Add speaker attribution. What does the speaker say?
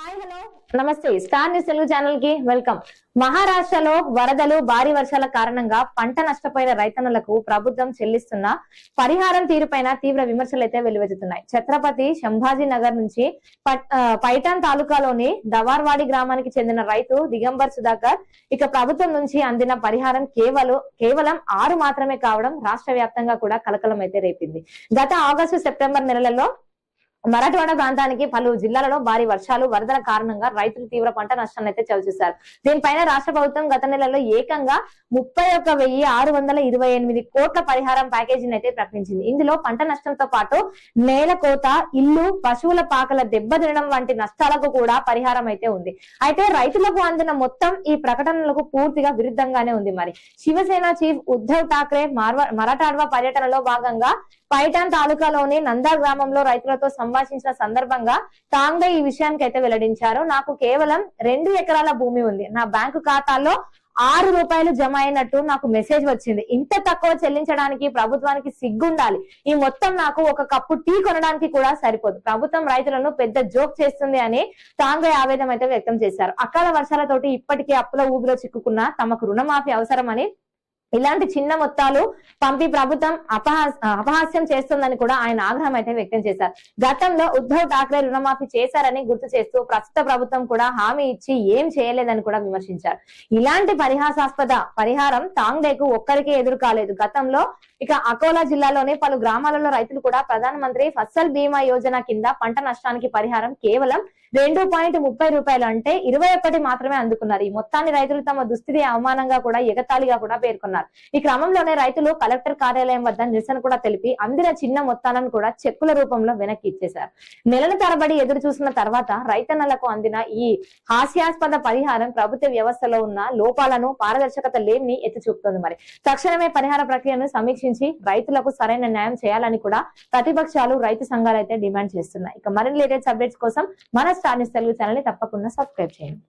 Speaker 1: Hi hello నమస్తే. Star news Telugu ఛానల్కి welcome మహారాష్ట్రలో వరదలు భారీ వర్షాల కారణంగా పంట నష్టపోయిన రైతన్నలకు ప్రభుత్వం చెల్లిస్తున్న పరిహారం తీరుపైన తీవ్ర విమర్శలు అయితే వెలువెత్తుతున్నాయి. ఛత్రపతి శంభాజీ నగర్ నుంచి పట్- పైఠాన్ తాలూకాలోని దవార్వాడి గ్రామానికి చెందిన రైతు దిగంబర్ సుధాకర్ ఇక ప్రభుత్వం నుంచి అందిన పరిహారం కేవలం కేవలం ఆరు మాత్రమే కావడం రాష్ట్ర వ్యాప్తంగా కూడా కలకలం అయితే రేపింది. గత ఆగస్టు సెప్టెంబర్ నెలలలో మరాఠవాడ ప్రాంతానికి పలు జిల్లాలలో భారీ వర్షాలు వరదల కారణంగా రైతులు తీవ్ర పంట నష్టాన్ని అయితే చవిచూశారు దీనిపైన రాష్ట్ర ప్రభుత్వం గత నెలలో ఏకంగా ముప్పై ఒక్క వెయ్యి ఆరు వందల ఇరవై ఎనిమిది కోట్ల పరిహారం ప్యాకేజీని అయితే ప్రకటించింది. ఇందులో పంట నష్టంతో పాటు నేల కోత ఇల్లు పశువుల పాకల దెబ్బతినడం వంటి నష్టాలకు కూడా పరిహారం అయితే ఉంది. అయితే రైతులకు అందిన మొత్తం ఈ ప్రకటనలకు పూర్తిగా విరుద్ధంగానే ఉంది మరి. శివసేన చీఫ్ ఉద్ధవ్ ఠాక్రే మార్వ మరాఠాడ్వా పర్యటనలో భాగంగా పైటాన్ తాలూకాలోని నందా గ్రామంలో రైతులతో సంభాషించిన సందర్భంగా తాంగే ఈ విషయానికి అయితే వెల్లడించారు. నాకు కేవలం రెండు ఎకరాల భూమి ఉంది. నా బ్యాంకు ఖాతాలో ఆరు రూపాయలు జమ అయినట్టు నాకు మెసేజ్ వచ్చింది. ఇంత తక్కువ చెల్లించడానికి ప్రభుత్వానికి సిగ్గుండాలి. ఈ మొత్తం నాకు ఒక కప్పు టీ కొనడానికి కూడా సరిపోదు. ప్రభుత్వం రైతులను పెద్ద జోక్ చేస్తుంది అని తాంగే ఆవేదన అయితే వ్యక్తం చేశారు. అకాల వర్షాలతోటి ఇప్పటికే అప్పుల ఊబిలో చిక్కుకున్న తమకు రుణమాఫీ అవసరమని ఇలాంటి చిన్న మొత్తాలు పంపి ప్రభుత్వం అపహాస్ అపహాస్యం చేస్తుందని కూడా ఆయన ఆగ్రహం అయితే వ్యక్తం చేశారు. గతంలో ఉద్ధవ్ ఠాక్రే రుణమాఫీ చేశారని గుర్తు చేస్తూ ప్రస్తుత ప్రభుత్వం కూడా హామీ ఇచ్చి ఏం చేయలేదని కూడా విమర్శించారు. ఇలాంటి పరిహాసాస్పద పరిహారం తాంగ్డేకు ఒక్కరికే ఎదురు కాలేదు. గతంలో ఇక అకోలా జిల్లాలోని పలు గ్రామాలలో రైతులు కూడా ప్రధానమంత్రి ఫసల్ బీమా యోజన కింద పంట నష్టానికి పరిహారం కేవలం రెండు పాయింట్ ముప్పై రూపాయలు అంటే ఇరవై ఒకటి మాత్రమే అందుకున్నారు. ఈ మొత్తాన్ని రైతులు తమ దుస్థితి అవమానంగా కూడా ఎగతాళిగా కూడా పేర్కొన్నారు. ఈ క్రమంలోనే రైతులు కలెక్టర్ కార్యాలయం వద్ద నిరసన కూడా తెలిపి అందిన చిన్న మొత్తాలను కూడా చెక్కుల రూపంలో వెనక్కి ఇచ్చేశారు. నెలల తరబడి ఎదురు చూసిన తర్వాత రైతన్నలకు అందిన ఈ హాస్యాస్పద పరిహారం ప్రభుత్వ వ్యవస్థలో ఉన్న లోపాలను పారదర్శకత లేమిని ఎత్తి చూపుతోంది మరి. తక్షణమే పరిహార ప్రక్రియను సమీక్షించి రైతులకు సరైన న్యాయం చేయాలని కూడా ప్రతిపక్షాలు రైతు సంఘాలు అయితే డిమాండ్ చేస్తున్నాయి. ఇక మరిన్ని లేటెస్ట్ అప్డేట్స్ కోసం మన స్టార్నిస్ తెలుగు ఛానల్ని తప్పకుండా సబ్స్క్రైబ్ చేయండి.